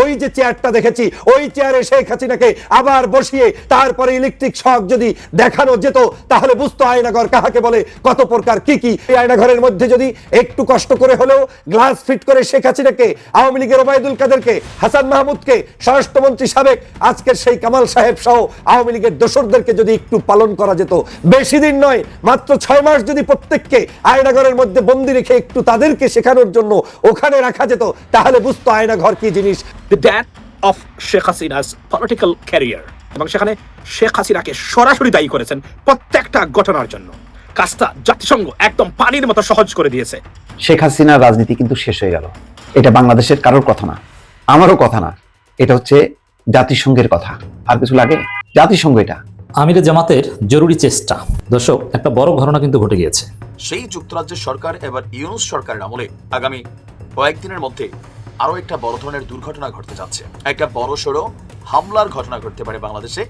ওই যে চেয়ারটা দেখেছি, ওই চেয়ারে শেখ হাসিনাকে আবার বসিয়ে তারপরে ইলেকট্রিক শক যদি দেখানো যেত, তাহলে বুঝতো আয়নাঘর কাহাকে বলে, কত প্রকার কি কি। এই আয়নাঘরের মধ্যে যদি একটু কষ্ট করে হলেও গ্লাস ফিট করে শেখ হাসিনাকে, আওয়ামী লীগের ওবায়দুল কাদেরকে, হাসান মাহমুদকে, স্বরাষ্ট্রমন্ত্রী সাবেক আজকের সেই কামাল সাহেব সহ আওয়ামী লীগের দোসরদেরকে যদি একটু পালন করা যেত, বেশি দিন নয়, মাত্র ছয় মাস যদি প্রত্যেককে আয়নাঘরের মধ্যে বন্দি রেখে একটু তাদেরকে শেখানোর জন্য ওখানে রাখা যেত, তাহলে বুঝতো আয়নাঘর কি জিনিস। The death of Sheikh Hasina's political career এবং সেখানে শেখ হাসিনাকে সরাসরি দায়ী করেছেন প্রত্যেকটা ঘটনার জন্য। কাজটা জাতিসংঘ একদম পানির মতো সহজ করে দিয়েছে। শেখ হাসিনার রাজনীতি কিন্তু শেষ হয়ে গেল। এটা বাংলাদেশের কারোর কথা না আমারও কথা না। এটা হচ্ছে জাতিসংঘের কথা। আর কিছু লাগে? জাতিসংঘ এটা। আমিরে জামাতের জরুরি চেষ্টা। দর্শক একটা বড় ঘটনা কিন্তু ঘটে গিয়েছে। সেই যুক্তরাজ্যের সরকার এবার ইউনুস সরকারের আমলে আগামী কয়েকদিনের মধ্যে আরও একটা বড় ধরনের দুর্ঘটনা ঘটতে যাচ্ছে। একটা বড় সড়ো হামলার ঘটনা ঘটতে পারে বাংলাদেশে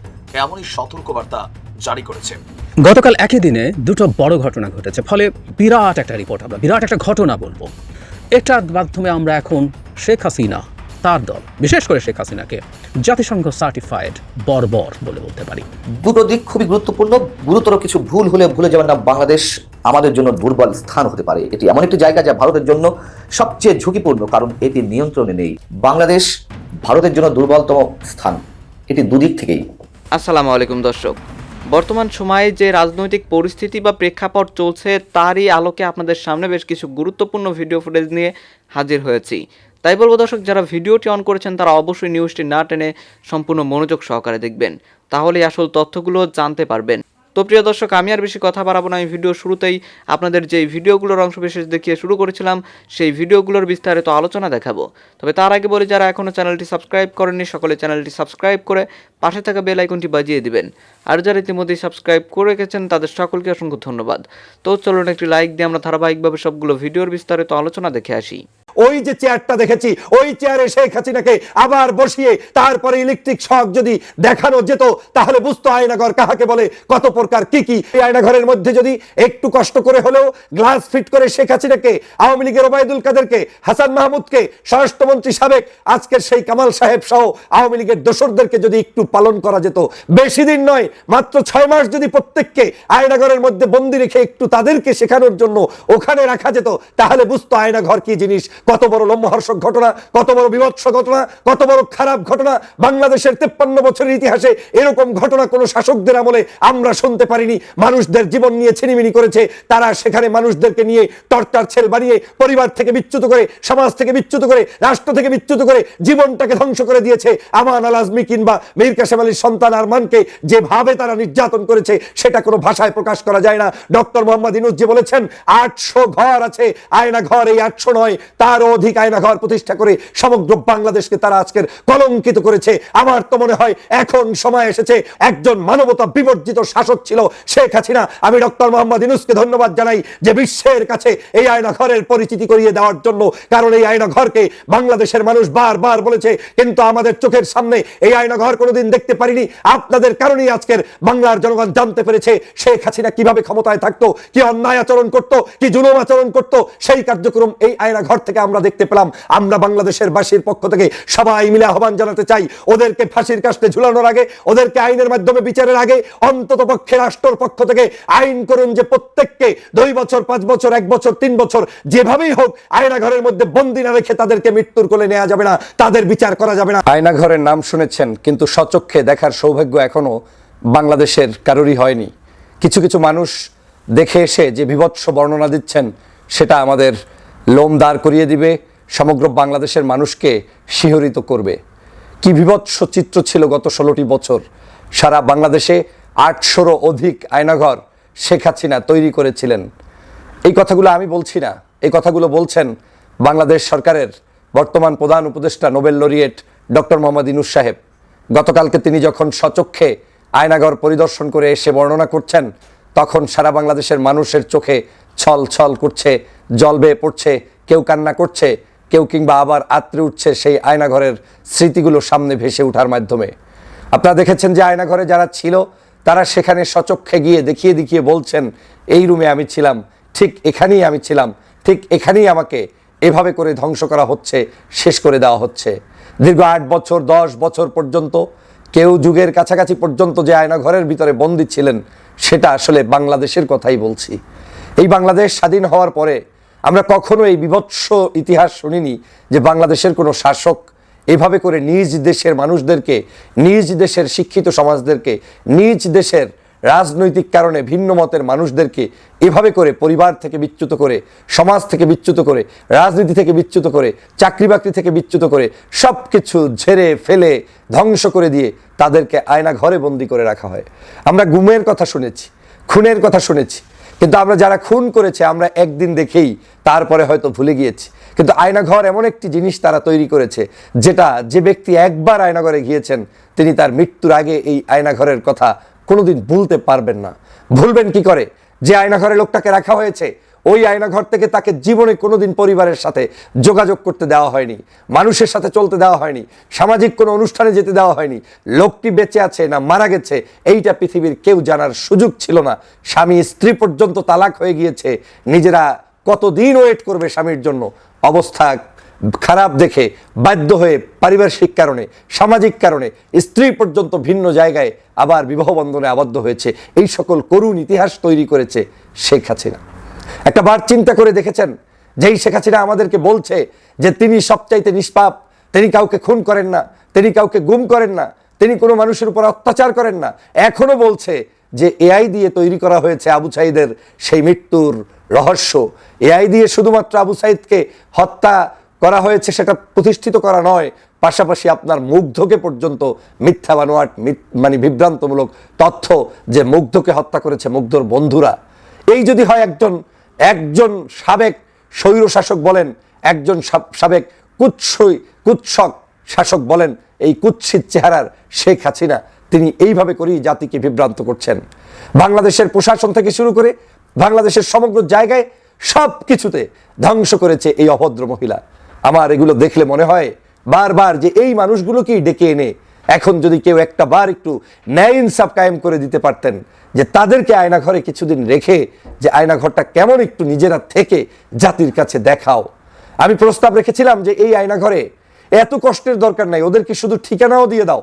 এমনই সতর্কবার্তা জারি করেছে। গতকাল একই দিনে দুটো বড় ঘটনা ঘটেছে ফলে বিরাট একটা রিপোর্ট আমরা বিরাট একটা ঘটনা বলব। এটার মাধ্যমে আমরা এখন শেখ হাসিনা তার দল বিশেষ করে শেখ হাসিনাকে জাতিসংঘ সার্টিফাইড বর্বর বলে বলতে পারি। দুটো দিক খুবই গুরুত্বপূর্ণ গুরুতর কিছু ভুল হলে ভুলে যাবেন না বাংলাদেশ। আমাদের জন্য দুর্বল স্থান হতে পারে। এটি এমন একটি জায়গা যা ভারতের জন্য সবচেয়ে ঝুঁকিপূর্ণ, কারণ এটি নিয়ন্ত্রণে নেই। বাংলাদেশ ভারতের জন্য দুর্বলতম স্থান। এটি দুদিক থেকেই। আসসালামু আলাইকুম, দর্শক। বর্তমান সময়ে যে রাজনৈতিক পরিস্থিতি বা প্রেক্ষাপট চলছে, তারই আলোকে আপনাদের সামনে বেশ কিছু গুরুত্বপূর্ণ ভিডিও ফুটেজ নিয়ে হাজির হয়েছি। তাই বলব, দর্শক, যারা ভিডিওটি অন করেছেন, তারা অবশ্যই নিউজটি না টেনে সম্পূর্ণ মনোযোগ সহকারে দেখবেন। তাহলে আসল তথ্যগুলো জানতে পারবেন। তো প্রিয় দর্শক, আমি আর বেশি কথা বাড়াবো না। আমি ভিডিও শুরুতেই আপনাদের যেই ভিডিওগুলোর অংশ বিশেষ দেখিয়ে শুরু করেছিলাম, সেই ভিডিওগুলোর বিস্তারিত আলোচনা দেখাবো। তবে তার আগে বলি, যারা এখনও চ্যানেলটি সাবস্ক্রাইব করেননি, সকলে চ্যানেলটি সাবস্ক্রাইব করে পাশে থাকা বেল আইকনটি বাজিয়ে দিবেন। আর যারা ইতিমধ্যেই সাবস্ক্রাইব করে রেখেছেন, তাদের সকলকে অসংখ্য ধন্যবাদ। তো চলুন একটি লাইক দিয়ে আমরা ধারাবাহিকভাবে সবগুলো ভিডিওর বিস্তারিত আলোচনা দেখে আসি। ওই যে চেয়ারটা দেখেছি, ওই চেয়ারে শেখ হাসিনাকে আবার বসিয়ে তারপরে ইলেকট্রিক শক যদি দেখানো যেত, তাহলে বুঝতো আয়নাঘর কাহাকে বলে, কত প্রকার কি কি। এই আয়নাঘরের মধ্যে যদি একটু কষ্ট করে হলেও গ্লাস ফিট করে শেখ হাসিনাকে, আওয়ামী লীগের ওবায়দুল কাদেরকে, হাসান মাহমুদকে, স্বরাষ্ট্রমন্ত্রী সাবেক আজকের সেই কামাল সাহেব সহ আওয়ামী লীগের দোসরদেরকে যদি একটু পালন করা যেত, বেশি দিন নয় মাত্র ছয় মাস যদি প্রত্যেককে আয়নাঘরের মধ্যে বন্দি রেখে একটু তাদেরকে শেখানোর জন্য ওখানে রাখা যেত, তাহলে বুঝতো আয়নাঘর কি জিনিস। কত বড় লম্বহর্ষক ঘটনা, কত বড় বিভৎস ঘটনা, কত বড় খারাপ ঘটনা। বাংলাদেশের তেপ্পান্ন বছরের ইতিহাসে এরকম ঘটনা কোনো শাসকদের আমলে আমরা শুনতে পারিনি। মানুষদের জীবন নিয়ে ছিনিমিনি করেছে। তারা সেখানে মানুষদেরকে নিয়ে টর্চার ছেল বানিয়ে পরিবার থেকে বিচ্যুত করে, সমাজ থেকে বিচ্যুত করে, রাষ্ট্র থেকে বিচ্যুত করে, জীবনটাকে ধ্বংস করে দিয়েছে। আমান আল আজমি কিংবা মীর কাসেম আলীর সন্তান আরমানকে যেভাবে তারা নির্যাতন করেছে, সেটা কোনো ভাষায় প্রকাশ করা যায় না। ডক্টর মোহাম্মদ ইনুজ যে বলেছেন, আটশো ঘর আছে আয়না ঘর এই আটশো নয়, তারও অধিক আয়না ঘর প্রতিষ্ঠা করে সমগ্র বাংলাদেশকে তারা আজকের কলঙ্কিত করেছে। আমার তো মনে হয়, এখন সময় এসেছে, একজন মানবতা বিবর্জিত শাসক ছিল, শেখ হাসিনা। আমি ডক্টর মোহাম্মদ ইনুসকে ধন্যবাদ জানাই যে বিশ্বের কাছে এই আয়না ঘরের পরিচিতি করিয়ে দেওয়ার জন্য, কারণ এই আয়না ঘরকে বাংলাদেশের মানুষ বারবার বলেছে, কিন্তু আমাদের চোখের সামনে এই আয়না ঘর কোনোদিন দেখতে পারিনি। আপনাদের কারণেই আজকের বাংলার জনগণ জানতে পেরেছে শেখ হাসিনা কীভাবে ক্ষমতায় থাকতো, কি অন্যায় আচরণ করতো, কি জুলুম আচরণ করতো, সেই কার্যক্রম এই আয়না ঘর থেকে আমরা দেখতে পেলাম। আমরা বাংলাদেশের বাসীর পক্ষ থেকে সবাই মিলে আহ্বান জানাতে চাই, ওদেরকে ফাঁসির কাস্টে ঝুলানোর আগে, ওদেরকে আইনের মাধ্যমে বিচারের আগে, অন্তত পক্ষে রাষ্ট্রের পক্ষ থেকে আইন করুন যে প্রত্যেককে দুই বছর, পাঁচ বছর, এক বছর, তিন বছর, যেভাবেই হোক আয়না ঘরের মধ্যে বন্দি না রেখে তাদেরকে মৃত্যুর কোলে নেওয়া যাবে না, তাদের বিচার করা যাবে না। আয়না ঘরের নাম শুনেছেন, কিন্তু সচক্ষে দেখার সৌভাগ্য এখনও বাংলাদেশের কারোরই হয়নি। কিছু কিছু মানুষ দেখে এসে যে বিভৎস বর্ণনা দিচ্ছেন, সেটা আমাদের লোম দাঁড় করিয়ে দিবে, সমগ্র বাংলাদেশের মানুষকে শিহরিত করবে। কি বিভৎস চিত্র ছিল গত ষোলোটি বছর। সারা বাংলাদেশে আটশোরও অধিক আয়নাঘর শেখ হাসিনা তৈরি করেছিলেন। এই কথাগুলো আমি বলছি না। এই কথাগুলো বলছেন বাংলাদেশ সরকারের বর্তমান প্রধান উপদেষ্টা Nobel laureate doctor Mohammad Yunus সাহেব। গতকালকে তিনি যখন সচক্ষে আয়নাঘর পরিদর্শন করে এসে বর্ণনা করছেন, তখন সারা বাংলাদেশের মানুষের চোখে ছল ছল করছে, জল বেয়ে পড়ছে, কেউ কান্না করছে, কেউ কিংবা আবার আত্রে উঠছে সেই আয়নাঘরের স্মৃতিগুলো সামনে ভেসে ওঠার মাধ্যমে। আপনারা দেখেছেন যে আয়নাঘরে যারা ছিল, তারা সেখানে সচক্ষে গিয়ে দেখিয়ে দেখিয়ে বলছেন, এই রুমে আমি ছিলাম, ঠিক এখানেই আমি ছিলাম, ঠিক এখানেই আমাকে এভাবে করে ধ্বংস করা হচ্ছে, শেষ করে দেওয়া হচ্ছে। দীর্ঘ আট বছর, দশ বছর পর্যন্ত কেউ যুগের কাছাকাছি পর্যন্ত যে আয়না ঘরের ভিতরে বন্দী ছিলেন, সেটা আসলে বাংলাদেশের কথাই বলছি। এই বাংলাদেশ স্বাধীন হওয়ার পরে আমরা কখনো এই বিভৎস ইতিহাস শুনিনি যে বাংলাদেশের কোনো শাসক এভাবে করে নিজ দেশের মানুষদেরকে, নিজ দেশের শিক্ষিত সমাজদেরকে, নিজ দেশের রাজনৈতিক কারণে ভিন্ন মতের মানুষদেরকে এভাবে করে পরিবার থেকে বিচ্যুত করে, সমাজ থেকে বিচ্যুত করে, রাজনীতি থেকে বিচ্যুত করে, চাকরি বাকরি থেকে বিচ্যুত করে সব কিছু ঝেড়ে ফেলে ধ্বংস করে দিয়ে তাদেরকে আয়না ঘরে বন্দি করে রাখা হয়। আমরা গুমের কথা শুনেছি, খুনের কথা শুনেছি, কিন্তু আমরা যারা খুন করেছে আমরা একদিন দেখেই তারপরে হয়তো ভুলে গিয়েছি। কিন্তু আয়নাঘর এমন একটি জিনিস তারা তৈরি করেছে, যেটা যে ব্যক্তি একবার আয়নাঘরে গিয়েছেন, তিনি তার মৃত্যুর আগে এই আয়নাঘরের কথা কোনোদিন ভুলতে পারবেন না। ভুলবেন কি করে? যে আয়নাঘরে লোকটাকে রাখা হয়েছে, ওই আয়নাঘর থেকে তাকে জীবনে কোনোদিন পরিবারের সাথে যোগাযোগ করতে দেওয়া হয়নি, মানুষের সাথে চলতে দেওয়া হয়নি, সামাজিক কোনো অনুষ্ঠানে যেতে দেওয়া হয়নি। লোকটি বেঁচে আছে না মারা গেছে, এইটা পৃথিবীর কেউ জানার সুযোগ ছিল না। স্বামী স্ত্রী পর্যন্ত তালাক হয়ে গিয়েছে, নিজেরা কতদিন ওয়েট করবে স্বামীর জন্য? অবস্থা খারাপ দেখে বাধ্য হয়ে পারিপার্শ্বিক কারণে, সামাজিক কারণে স্ত্রী পর্যন্ত ভিন্ন জায়গায় আবার বিবাহ বন্ধনে আবদ্ধ হয়েছে। এই সকল করুণ ইতিহাস তৈরি করেছে শেখ হাসিনা। একটা বার চিন্তা করে দেখেছেন যেই শেখ হাসিনা আমাদেরকে বলছে যে তিনি সবচাইতে নিষ্পাপ, তিনি কাউকে খুন করেন না, তিনি কাউকে গুম করেন না, তিনি কোনো মানুষের উপর অত্যাচার করেন না, এখনও বলছে যে এআই দিয়ে তৈরি করা হয়েছে আবু সাইদের সেই মৃত্যুর রহস্য। এআই দিয়ে শুধুমাত্র আবু সাইদকে হত্যা করা হয়েছে সেটা প্রতিষ্ঠিত করা নয়। পাশাপাশি আপনার মুগ্ধকে পর্যন্ত মিথ্যা বানোয়াট মানে বিভ্রান্তমূলক তথ্য যে মুগ্ধকে হত্যা করেছে মুগ্ধর বন্ধুরা। এই যদি হয় একজন একজন সাবেক স্বৈর শাসক বলেন, একজন সাবেক কুৎসই, কুৎসক শাসক বলেন, এই কুৎসিত চেহারার শেখ হাসিনা, তিনি এইভাবে করেই জাতিকে বিভ্রান্ত করছেন। বাংলাদেশের প্রশাসন থেকে শুরু করে বাংলাদেশের সমগ্র জায়গায় সব কিছুতে ধ্বংস করেছে এই অভদ্র মহিলা। আমার এগুলো দেখলে মনে হয় বারবার যে এই মানুষগুলোকেই ডেকে এনে এখন যদি কেউ একটা বার একটু ন্যায় ইনসাফ কায়েম করে দিতে পারতেন, যে তাদেরকে আয়নাঘরে কিছুদিন রেখে যে আয়নাঘরটা কেমন একটু নিজেরা থেকে জাতির কাছে দেখাও। আমি প্রস্তাব রেখেছিলাম যে এই আয়নাঘরে এত কষ্টের দরকার নাই, ওদেরকে শুধু ঠিকানাও দিয়ে দাও।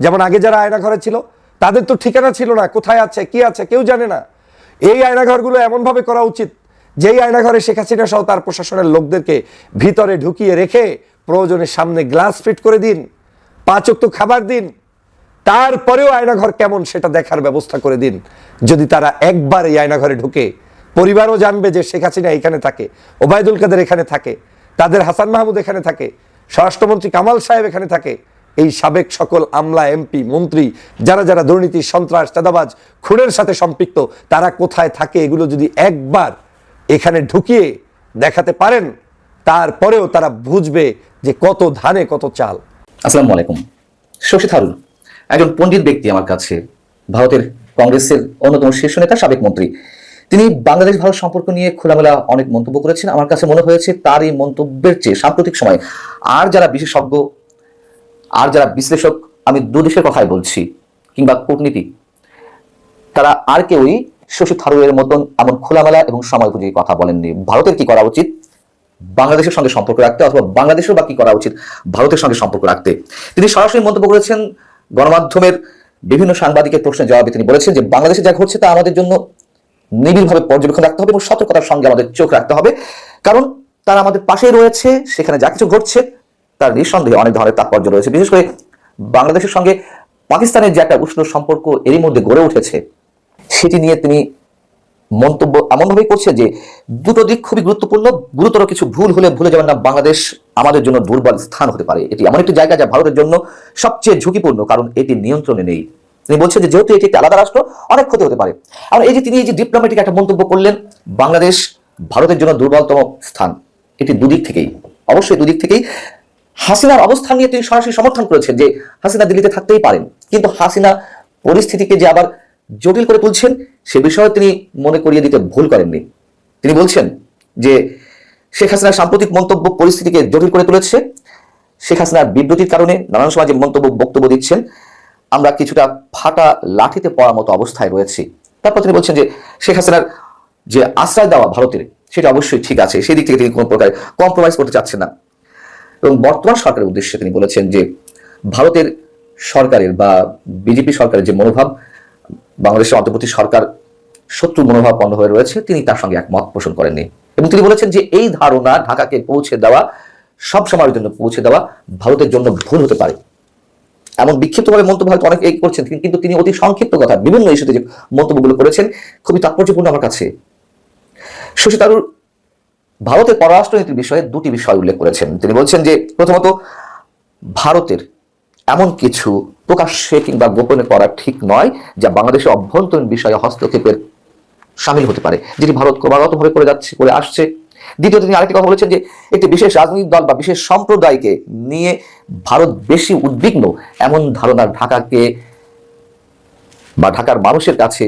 যেমন আগে যারা আয়নাঘরে ছিল, তাদের তো ঠিকানা ছিল না, কোথায় আছে, কি আছে, কেউ জানে না। এই আয়নাঘরগুলো এমনভাবে করা উচিত যেই আয়নাঘরে শেখ হাসিনা সহ তার প্রশাসনের লোকদেরকে ভিতরে ঢুকিয়ে রেখে প্রয়োজনের সামনে গ্লাস ফিট করে দিন, পাঁচ তো খাবার দিন, তারপরেও আয়নাঘর কেমন সেটা দেখার ব্যবস্থা করে দিন। যদি তারা একবার এই আয়নাঘরে ঢুকে, পরিবারও জানবে যে শেখ হাসিনা এখানে থাকে, ওবায়দুল কাদের এখানে থাকে, তাদের হাসান মাহমুদ এখানে থাকে, স্বরাষ্ট্রমন্ত্রী কামাল সাহেব এখানে থাকে, এই সাবেক সকল আমলা, এমপি, মন্ত্রী, যারা যারা দুর্নীতি, সন্ত্রাস, চাঁদাবাজ, খুনের সাথে সম্পৃক্ত, তারা কোথায় থাকে, এগুলো যদি একবার এখানে ঢুকিয়ে দেখাতে পারেন, তারপরেও তারা বুঝবে যে কত ধানে কত চাল। আসসালামু আলাইকুম। শশী থারুর, একজন পণ্ডিত ব্যক্তি আমার কাছে, ভারতের কংগ্রেসের অন্যতম শীর্ষ নেতা, সাবেক মন্ত্রী। তিনি বাংলাদেশ, ভারত সম্পর্ক নিয়ে খোলামেলা অনেক মন্তব্য করেছেন। আমার কাছে মনে হয়েছে তার এই মন্তব্যের চেয়ে সাম্প্রতিক সময়ে আর যারা বিশেষজ্ঞ, আর যারা বিশ্লেষক, আমি দুদেশের কথাই বলছি, কিংবা কূটনীতি তারা আর কেউই শশী থারুরের মতন এমন খোলামেলা এবং সময় উপযোগী কথা বলেননি। ভারতের কি করা উচিত? বাংলাদেশের সঙ্গে সম্পর্ক রাখতে অথবা বাংলাদেশের বা কি করা উচিত? ভারতের সঙ্গে সম্পর্ক রাখতে। তিনি সরাসরি মন্তব্য করেছেন গণমাধ্যমের বিভিন্ন সাংবাদিকের প্রশ্নের জবাবে। তিনি বলেছেন যে, বাংলাদেশে যা ঘটছে তা আমাদের জন্য নিবিড়ভাবে পর্যবেক্ষণ রাখতে হবে এবং সতর্কতার সঙ্গে আমাদের চোখ রাখতে হবে। কারণ তারা আমাদের পাশেই রয়েছে, সেখানে যা কিছু ঘটছে তার নিঃসন্দেহে অনেক ধরনের তাৎপর্য রয়েছে। বিশেষ করে বাংলাদেশের সঙ্গে পাকিস্তানের যে একটা উষ্ণ সম্পর্ক এরই মধ্যে গড়ে উঠেছে। সেটি নিয়ে তিনি মন্তব্য এমনভাবেই করছে যে দুটো দিক খুবই গুরুত্বপূর্ণ, গুরুতর কিছু ভুল হলে ভুলে যাবেন না। বাংলাদেশ আমাদের জন্য দুর্বল স্থান হতে পারে। এটি এমন একটি জায়গা যা ভারতের জন্য সবচেয়ে ঝুঁকিপূর্ণ, কারণ এটি নিয়ন্ত্রণে নেই। তিনি বলছেন যে যেহেতু এটি একটি আলাদা রাষ্ট্র, অনেক ক্ষতি হতে পারে। আর এই যে তিনি এই যে ডিপ্লোম্যাটিক একটা মন্তব্য করলেন, বাংলাদেশ ভারতের জন্য দুর্বলতম স্থান। এটি দুদিক থেকেই। অবশ্যই দুদিক থেকেই। হাসিনার অবস্থান নিয়ে তিনি সরাসরি সমর্থন করেছেন যে হাসিনা দিল্লিতে থাকতেই পারেন। কিন্তু হাসিনা পরিস্থিতিকে যে আবার জটিল করে তুলছেন, সে বিষয়ে তিনি মনে করিয়ে দিতে ভুল করেননি। তিনি বলছেন যে, শেখ হাসিনার সাম্প্রতিক মন্তব্য পরিস্থিতিকে জটিল করে তুলেছে। শেখ হাসিনার বিবৃতির কারণে নানান সময় যে মন্তব্য, বক্তব্য দিচ্ছেন। আমরা কিছুটা ফাটা লাঠিতে পড়ার মতো অবস্থায় রয়েছি। তারপর তিনি বলছেন যে, শেখ হাসিনার যে আশ্রয় দেওয়া ভারতের, সেটা অবশ্যই ঠিক আছে। সেই দিক থেকে তিনি কোনো প্রকার কম্প্রোমাইজ করতে চাচ্ছেন না। এবং বর্তমান সরকারের উদ্দেশ্যে তিনি বলেছেন যে, ভারতের সরকারের বা বিজেপি সরকারের যে মনোভাব বাংলাদেশের অন্তর্বর্তী সরকার শত্রু মনোভাবপন্ন হয়ে রয়েছে, তিনি তার সঙ্গে একমত পোষণ করেননি। এবং তিনি বলেছেন যে এই ধারণা ঢাকাকে পৌঁছে দেওয়া, সব সময়ের জন্য পৌঁছে দেওয়া ভারতের জন্য ভুল হতে পারে। এমন বিক্ষিপ্তভাবে মন্তব্য হয়তো অনেক এই করছেন, কিন্তু তিনি অতি সংক্ষিপ্ত কথা বিভিন্ন ইস্যুতে যে মন্তব্যগুলো করেছেন, খুবই তাৎপর্যপূর্ণ আমার কাছে। শশী তারুর ভারতের পররাষ্ট্রনীতির বিষয়ে দুটি বিষয় উল্লেখ করেছেন। তিনি বলছেন যে প্রথমত, ভারতের এমন কিছু প্রকাশ্যে কিংবা গোপনে করা ঠিক নয় যা বাংলাদেশের অভ্যন্তরীণ বিষয়ে হস্তক্ষেপের সামিল হতে পারে, যেটি ভারত ক্রমাগতভাবে করে যাচ্ছে, করে আসছে। দ্বিতীয়ত তিনি আরেকটি কথা বলেছেন যে একটি বিশেষ রাজনৈতিক দল বা বিশেষ সম্প্রদায়কে নিয়ে ভারত বেশি উদ্বিগ্ন, এমন ধারণা ঢাকাকে বা ঢাকার মানুষের কাছে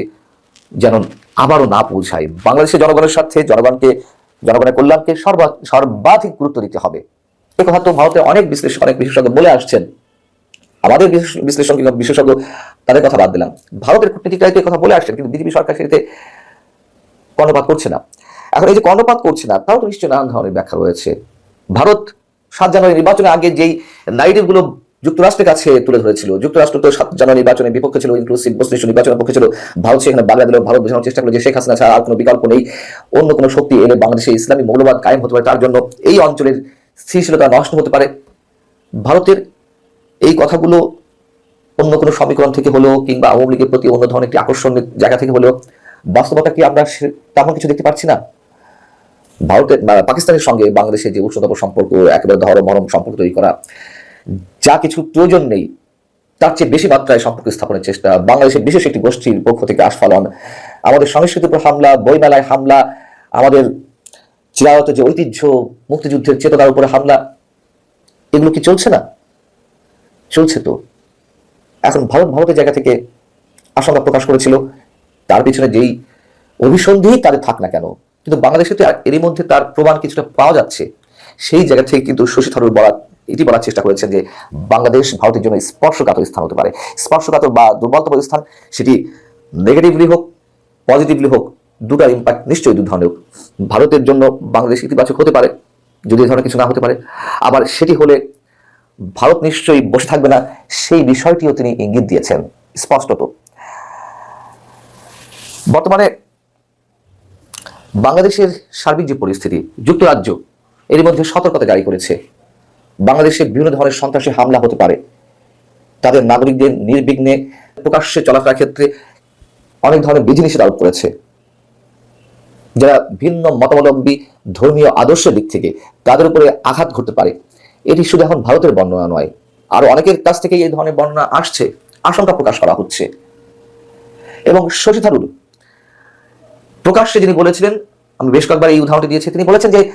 যেন আবারও না পৌঁছায়। বাংলাদেশের জনগণের সাথে জনগণকে, জনগণের কল্যাণকে সর্বা, সর্বাধিক গুরুত্ব দিতে হবে। এ কথা তো ভারতের অনেক বিশ্লেষক, অনেক বিশেষজ্ঞ বলে আসছেন। আমাদের বিশ্লেষণ কিংবা বিশেষজ্ঞ তাদের কথা বাদ দিলাম। ভারতের কূটনীতিকরা এই কথা বলে আসছেন, কিন্তু বিজেপি সরকার সেটাতে কর্ণপাত করছে না। এখন এই যে কর্ণপাত করছে না, তাও তো নিশ্চয়ই নানান ধরনের ব্যাখ্যা রয়েছে। ভারত সাত জানুয়ারি নির্বাচনের আগে যেই নাইটিভগুলো যুক্তরাষ্ট্রের কাছে তুলে ধরেছিল, যুক্তরাষ্ট্র তো সাত জানুয়ারি নির্বাচনের বিপক্ষে ছিল ইনক্লুসিভ মুসলিম নির্বাচনের পক্ষে ছিল, ভারত সেখানে বাংলা দিল ভারত বোঝানোর চেষ্টা করল যে শেখ হাসিনা ছাড়া আর কোনো বিকল্প নেই, অন্য কোনো শক্তি এলে বাংলাদেশে ইসলামী মৌলবাদ কায়েম হতে পারে তার জন্য এই অঞ্চলের স্থিতিশীলতা নষ্ট হতে পারে। ভারতের এই কথাগুলো অন্য কোনো সমীকরণ থেকে হলো কিংবা আওয়ামী লীগের প্রতি অন্য ধরনের একটি আকর্ষণের জায়গা থেকে হলো বাস্তবতা কি আমরা তেমন কিছু দেখতে পাচ্ছি না? ভারতের পাকিস্তানের সঙ্গে বাংলাদেশের যে উষ্ণতম সম্পর্ক, একেবারে ধরো মরম সম্পর্ক তৈরি করা, যা কিছু প্রয়োজন নেই, তার চেয়ে বেশি মাত্রায় সম্পর্ক স্থাপনের চেষ্টা, বাংলাদেশের বিশেষ একটি গোষ্ঠীর পক্ষ থেকে আস্ফালন, আমাদের সংস্কৃতির উপর হামলা, বইমেলায় হামলা, আমাদের চিরায়ত যে ঐতিহ্য, মুক্তিযুদ্ধের চেতনার উপরে হামলা, এগুলো কি চলছে না? চলছে তো। এখন ভারত ভারতের জায়গা থেকে আশঙ্কা প্রকাশ করেছিল, তার পিছনে যেই অভিসন্ধি তাদের থাক না কেন। কিন্তু বাংলাদেশে তো এরই মধ্যে তার প্রমাণ কিছুটা পাওয়া যাচ্ছে। সেই জায়গা থেকে কিন্তু শশী থারুর বলার এটি বলার চেষ্টা করেছেন যে বাংলাদেশ ভারতের জন্য স্পর্শকাতর স্থান হতে পারে। স্পর্শকাতর বা দুর্বলতম স্থান, সেটি নেগেটিভলি হোক পজিটিভলি হোক, দুটার ইম্প্যাক্ট নিশ্চয়ই দু ধরনের। ভারতের জন্য বাংলাদেশ ইতিবাচক হতে পারে, যদি এই ধরনের কিছু না হতে পারে। আবার সেটি হলে ভারত নিশ্চয়ই বসে থাকবে না, সেই বিষয়টিও তিনি ইঙ্গিত দিয়েছেন, স্পষ্টত। বর্তমানে বাংলাদেশের সার্বিক যে পরিস্থিতি, যুক্তরাজ্য এর মধ্যে সতর্কতা জারি করেছে। বাংলাদেশে বিভিন্ন ধরনের সন্ত্রাসী হামলা হতে পারে। তাদের নাগরিকদের নির্বিঘ্নে প্রকাশ্যে চলাফেরার ক্ষেত্রে অনেক ধরনের বিধিনিষেধ আরোপ করেছে। যারা ভিন্ন মতাবলম্বী ধর্মীয় আদর্শের দিক থেকে তাদের উপরে আঘাত ঘটতে পারে। এটি শুধু এখন ভারতের বর্ণনা নয়, আরও অনেকের কাছ থেকে এই ধরনের বর্ণনা আসছে, আশঙ্কা প্রকাশ করা হচ্ছে। এবং শশী থারুর প্রকাশ্যে যিনি বলেছিলেন, আমি বেশ কয়েকবার এই উদাহরণটি দিয়েছি, তিনি বলেছেন যে,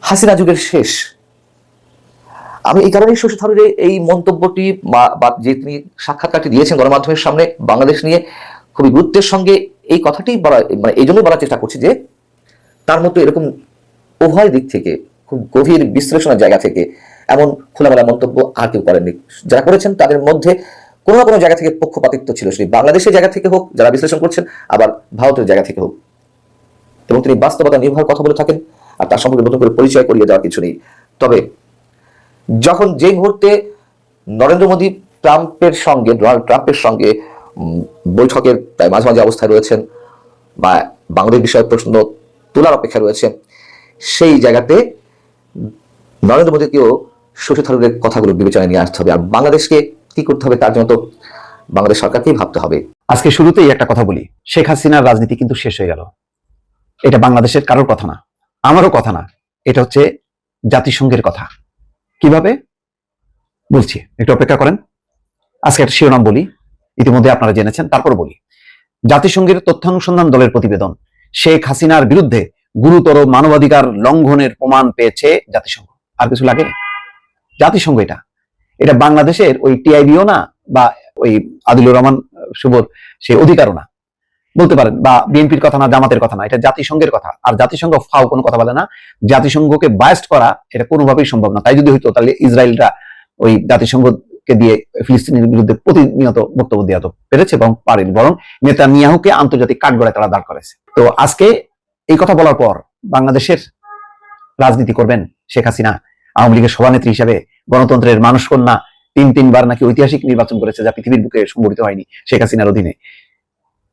হাসিনা যুগের শেষ। আমি এই কারণেই শশী থারুরের এই মন্তব্যটি বা- যে তিনি সাক্ষাৎকারটি দিয়েছেন গণমাধ্যমের সামনে বাংলাদেশ নিয়ে, খুবই গুরুত্বের সঙ্গে এই কথাটি বলা মানে এই জন্যই বলার চেষ্টা করছি যে, তার মতো এরকম উভয় দিক থেকে খুব গভীর বিশ্লেষণের জায়গা থেকে এমন খোলামেলা মন্তব্য আর কেউ করেননি। যারা করেছেন, তাদের মধ্যে কোনো না কোনো জায়গা থেকে পক্ষপাতিত্ব ছিল। সেটি বাংলাদেশের জায়গা থেকে হোক, যারা বিশ্লেষণ করছেন, আবার ভারতের জায়গা থেকে হোক। এবং তিনি বাস্তবতা নির্ভর কথা বলে থাকেন, আর তার সম্পর্কে নতুন করে পরিচয় করিয়ে দেওয়ার কিছু নেই। তবে যখন যে মুহূর্তে নরেন্দ্র মোদী ট্রাম্পের সঙ্গে, ডোনাল্ড ট্রাম্পের সঙ্গে বৈঠকের প্রায় মাঝামাঝি অবস্থায় রয়েছেন, বা বাংলাদেশ বিষয়ে প্রশ্ন তোলার অপেক্ষা রয়েছে সেই জায়গাতে নরেন্দ্র মোদীকেও শশী থারুরের কথাগুলো বিবেচনায় নিয়ে আসতে হবে। আর বাংলাদেশকে কি করতে হবে তার জন্য তো বাংলাদেশ সরকারকেই ভাবতে হবে। আজকে শুরুতেই একটা কথা বলি। শেখ হাসিনার রাজনীতি কিন্তু শেষ হয়ে গেল। এটা বাংলাদেশের কারোর কথা না, আমারও কথা না। এটা হচ্ছে জাতিসংঘের কথা। কীভাবে? বলছি, একটু অপেক্ষা করেন। আজকে একটা শিরোনাম বলি, ইতিমধ্যে আপনারা জেনেছেন তারপর বলি। জাতিসংঘের তথ্যানুসন্ধান দলের প্রতিবেদন, শেখ হাসিনার বিরুদ্ধে গুরুতর মানবাধিকার লঙ্ঘনের প্রমাণ পেয়েছে জাতিসংঘ। আর কিছু লাগে? জাতিসংঘ এটা। এটা বাংলাদেশের ওই টিআইবিও না বা ওই আদিলুর রহমান শুভর সে অধিকারও না। বলতে পারেন, বা বিএনপির কথা না, জামাতের কথা না, এটা জাতিসংঘের কথা। আর জাতিসংঘ ফাও কোনো কথা বলে না। জাতিসংঘকে বায়াস্ট করা এটা কোনোভাবেই সম্ভব না। তাই যদি হইতো, তাহলে ইসরায়েলরা ওই জাতিসংঘকে দিয়ে ফিলিস্তিনের বিরুদ্ধে প্রতিনিয়ত বক্তব্য দেওয়া তো পেরেছে এবং পারেনি। বরং নেতানিয়াহুকে আন্তর্জাতিক কাঠগড়ায় তারা দাঁড় করেছে। তো আজকে এই কথা বলার পর বাংলাদেশের রাজনীতি করবেন শেখ হাসিনা। আওয়ামী লীগের সভানেত্রী হিসাবে গণতন্ত্রের মানুষ কন্যা তিন তিনবার নাকি ঐতিহাসিক নির্বাচন করেছে যা পৃথিবীর বুকে সংগঠিত হয়নি শেখ হাসিনার অধীনে।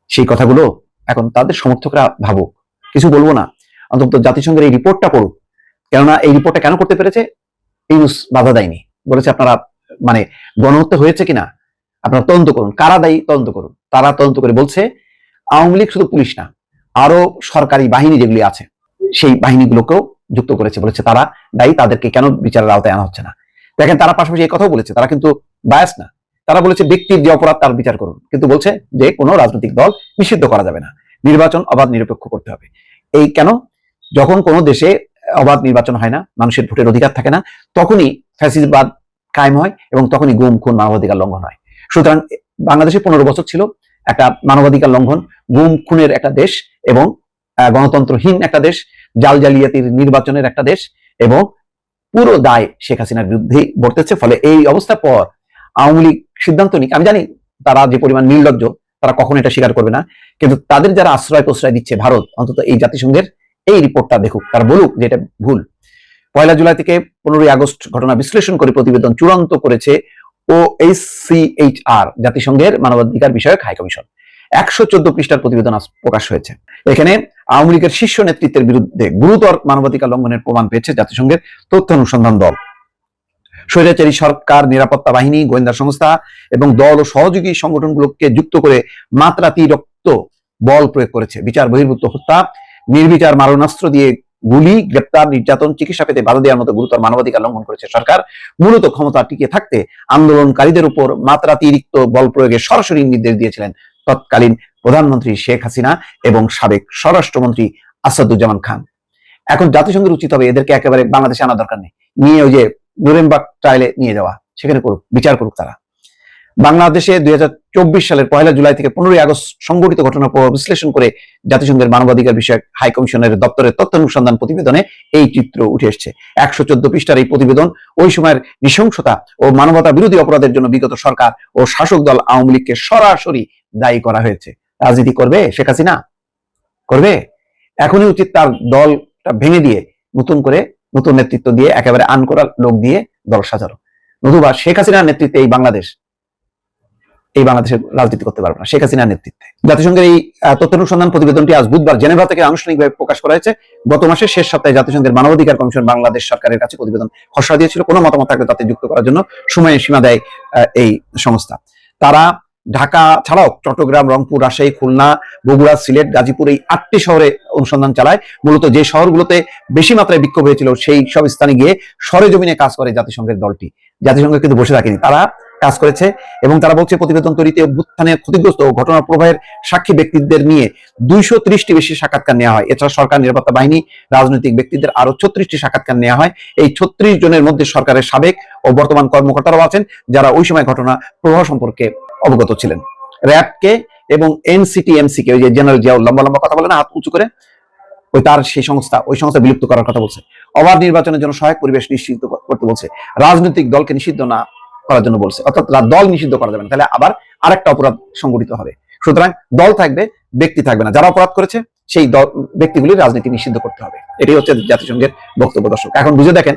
সেই কথাগুলো এখন তাদের সমর্থকরা ভাবুক। কিছু বলব না। অন্তত জাতিসংঘের এই রিপোর্টটা পড়ুক। কেননা এই রিপোর্টটা কেন করতে পেরেছে? ইউনুস বাধা দেয়নি। বলেছে আপনারা মানে গণহত্যা হয়েছে কিনা? আপনারা তদন্ত করুন। কারা দায়ী তদন্ত করুন। তারা তদন্ত করে বলছে, আওয়ামী লীগ শুধু পুলিশ না, আরও সরকারি বাহিনী যেগুলি আছে, সেই বাহিনীগুলোকেও যুক্ত করেছে, বলেছে তারা দায়ী, তাদেরকে কেন বিচারের আওতায় আনা হচ্ছে না? দেখেন, তারা পাশাপাশি এই কথাও বলেছে, তারা কিন্তু বায়াস না। তারা বলেছে ব্যক্তির যে অপরাধ তার বিচার করুন, কিন্তু বলছে যে কোনো রাজনৈতিক দল নিষিদ্ধ করা যাবে না। নির্বাচন অবাধ নিরপেক্ষ করতে হবে। এই কেন? যখন কোনো দেশে অবাধ নির্বাচন হয় না, মানুষের ভোটের অধিকার থাকে না, তখনই ফ্যাসিবাদ কায়েম হয় এবং তখনই গুম, খুন, মানবাধিকার লঙ্ঘন হয়। সুতরাং বাংলাদেশে পনেরো বছর ছিল একটা মানবাধিকার লঙ্ঘন, গুম, খুনের একটা দেশ এবং গণতন্ত্রহীন একটা দেশ। জাল জালিয়াতির নির্বাচনের একটা দেশ এবং পুরো দায় শেখ হাসিনার বিরুদ্ধেই বর্তেছে। ফলে এই অবস্থার পর আওয়ামী লীগ সিদ্ধান্ত নিক। আমি জানি তারা যে পরিমাণ নির্লজ্জ, তারা কখন এটা স্বীকার করবে না। কিন্তু তাদের যারা আশ্রয় প্রশ্রয় দিচ্ছে ভারত, অন্তত এই জাতিসংঘের এই রিপোর্টটা দেখুক, তারা বলুক যে এটা ভুল। পয়লা জুলাই থেকে পনেরোই আগস্ট ঘটনা বিশ্লেষণ করে প্রতিবেদন চূড়ান্ত করেছে ও এইচসিএইচআর জাতিসংঘের মানবাধিকার বিষয়ক হাই কমিশন একশো চোদ্দ পৃষ্ঠার প্রতিবেদন প্রকাশ হয়েছে। এখানে আওয়ামী লীগের শীর্ষ নেতৃত্বের বিরুদ্ধে গুরুতর মানবাধিকার লঙ্ঘনের প্রমাণ পেয়েছে জাতিসংঘের তথ্য অনুসন্ধান দল। স্বৈরাচারী সরকার, নিরাপত্তা বাহিনী, গোয়েন্দা সংস্থা এবং দল ও সহযোগী সংগঠনগুলোকে যুক্ত করে মাত্রাতিরিক্ত বল প্রয়োগ করেছে। বিচার, বহির্ভূত হত্যা, নির্বিচার মারণাস্ত্র দিয়ে গুলি, গ্রেপ্তার, নির্যাতন, চিকিৎসা পেতে বাধা দেওয়ার মতো গুরুতর মানবাধিকার লঙ্ঘন করেছে সরকার। মূলত ক্ষমতা টিকে থাকতে আন্দোলনকারীদের উপর মাত্রাতিরিক্ত বল প্রয়োগের সরাসরি নির্দেশ দিয়েছিলেন তৎকালীন প্রধানমন্ত্রী শেখ হাসিনা এবং সাবেক স্বরাষ্ট্রমন্ত্রী আসাদুজ্জামান খান। এখন জাতিসংঘের উচিত হবে এদেরকে একেবারে বাংলাদেশে আনা দরকার নেই। নিয়ে ওই যে নুরেমবাগ ট্রায়ালে নিয়ে যাওয়া, সেখানে করুক, বিচার করুক তারা। বাংলাদেশে দুই সালের পয়লা জুলাই থেকে পনেরোই আগস্ট সংঘটিত ঘটনার প্রভাব বিশ্লেষণ করে জাতিসংঘের মানবাধিকার বিষয়ক হাই কমিশনের দপ্তরের তথ্য অনুসন্ধান প্রতিবেদনে এই চিত্র উঠে এসছে। একশো চোদ্দ পৃষ্ঠার এই প্রতিবেদন ওই সময়ের নৃশংসতা ও মানবতা বিরোধী অপরাধের জন্য বিগত সরকার ও শাসক দল আওয়ামী লীগকে সরাসরি দায়ী করা হয়েছে। রাজনীতি করবে শেখ হাসিনা? করবে? এখনই উচিত তার দলটা ভেঙে দিয়ে নতুন করে নতুন নেতৃত্ব দিয়ে একেবারে আন করা লোক দিয়ে দল সাজানো। নতুবা শেখ হাসিনার নেতৃত্বে এই বাংলাদেশ, এই বাংলাদেশের রাজনীতি করতে পারবে না, শেখ হাসিনার নেতৃত্বে। জাতিসংঘের এই তথ্য অনুসন্ধান প্রতিবেদনটি আজ বুধবার জেনেভা থেকে আনুষ্ঠানিকভাবে প্রকাশ করা হয়েছে। গত মাসের শেষ সপ্তাহে জাতিসংঘের মানবাধিকার কমিশন বাংলাদেশ সরকারের কাছে প্রতিবেদন খসড়া দিয়েছিল। কোনো মতামত থাকলে তাতে যুক্ত করার জন্য সময়ের সীমা দেয় এই সংস্থা। তারা ঢাকা ছাড়াও চট্টগ্রাম, রংপুর, রাজশাহী, খুলনা, বগুড়া, সিলেট, গাজীপুর এই আটটি শহরে অনুসন্ধান চালায়। মূলত যে শহরগুলোতে বেশি মাত্রায় বিক্ষোভ হয়েছিল সেই সব স্থানে গিয়ে সরেজমিনে কাজ করে জাতিসংঘের দলটি। জাতিসংঘ কিন্তু বসে থাকেনি, তারা কাজ করেছে এবং তারা বলছে প্রতিবেদন তৈরিতে অভ্যুত্থানে ক্ষতিগ্রস্ত ও ঘটনার প্রবাহের সাক্ষী ব্যক্তিদের নিয়ে দুইশো ত্রিশটি বেশি সাক্ষাৎকার নেওয়া হয়। এছাড়া সরকার, নিরাপত্তা বাহিনী, রাজনৈতিক ব্যক্তিদের আরও ছত্রিশটি সাক্ষাৎকার নেওয়া হয়। এই ছত্রিশ জনের মধ্যে সরকারের সাবেক ও বর্তমান কর্মকর্তারাও আছেন, যারা ওই সময় ঘটনা প্রবাহ সম্পর্কে অবগত ছিলেন। র্যাবকে এবং এনসিটিএমসি কে ওই যে জেনারেল জিয়াউল লম্বা লম্বা কথা বলে না, হাত উঁচু করে, ওই তার সেই সংস্থা, ওই সংস্থা বিলুপ্ত করার কথা বলছে। অবাধ নির্বাচনের জন্য সহায়ক পরিবেশ নিশ্চিত করতে বলছে। রাজনৈতিক দলকে নিষিদ্ধ না করার জন্য বলছে। অর্থাৎ দল নিষিদ্ধ করা যাবে না। তাহলে আবার আরেকটা অপরাধ সংগঠিত হবে। সুতরাং দল থাকবে, ব্যক্তি থাকবে না। যারা অপরাধ করেছে, সেই দল ব্যক্তিগুলির রাজনীতি নিষিদ্ধ করতে হবে। এটাই হচ্ছে জাতিসংঘের বক্তব্য দর্শক। এখন বুঝে দেখেন